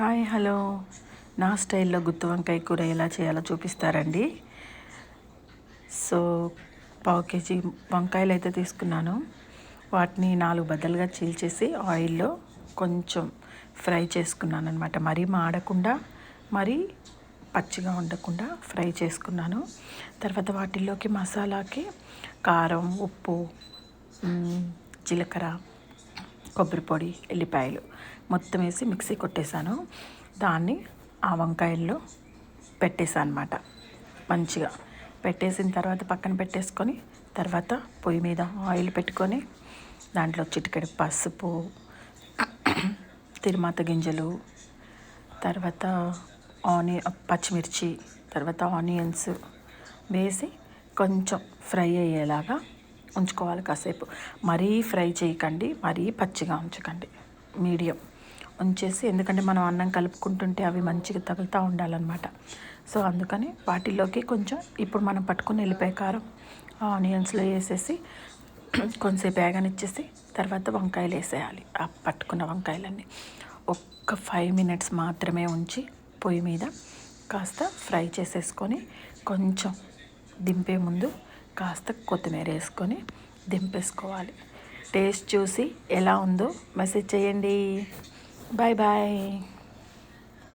Hi hello. నా స్టైల్లో గుత్తి వంకాయ కూర ఎలా చేయాలో చూపిస్తారండి. సో పావు కేజీ వంకాయలు అయితే తీసుకున్నాను. వాటిని నాలుగు బద్దలుగా చీల్చేసి ఆయిల్లో కొంచెం ఫ్రై చేసుకున్నాను అనమాట మరీ మాడకుండా మరీ పచ్చిగా ఉండకుండా ఫ్రై చేసుకున్నాను. తర్వాత వాటిల్లోకి మసాలాకి కారం ఉప్పు జీలకర్ర కొబ్బరి పొడి ఎల్లిపాయలు మొత్తం వేసి మిక్సీ కొట్టేశాను. దాన్ని ఆ వంకాయల్లో పెట్టేశాను అనమాట మంచిగా పెట్టేసిన తర్వాత పక్కన పెట్టేసుకొని తర్వాత పొయ్యి మీద ఆయిల్ పెట్టుకొని దాంట్లో చిటికెడు పసుపు తిరుమాత గింజలు తర్వాత ఆనియ పచ్చిమిర్చి తర్వాత ఆనియన్స్ వేసి కొంచెం ఫ్రై అయ్యేలాగా ఉంచుకోవాలి కాసేపు. మరీ ఫ్రై చేయకండి మరీ పచ్చిగా ఉంచకండి. మీడియం. ఉంచేసి ఎందుకంటే మనం అన్నం కలుపుకుంటుంటే అవి మంచిగా తగులుతూ ఉండాలన్నమాట. సో అందుకని వాటిలోకి కొంచెం ఇప్పుడు మనం పట్టుకుని వెళ్ళిపోయే కారం ఆనియన్స్లో వేసేసి కొంచెంసేపు వేగనిచ్చేసి తర్వాత వంకాయలు వేసేయాలి ఆ పట్టుకున్న వంకాయలన్నీ. ఒక్క ఫైవ్ మినిట్స్ మాత్రమే ఉంచి పొయ్యి మీద కాస్త ఫ్రై చేసేసుకొని కొంచెం దింపే ముందు కాస్త కొత్తిమీర వేసుకొని దింపేసుకోవాలి. టేస్ట్ చూసి ఎలా ఉందో మెసేజ్ చేయండి. Bye bye.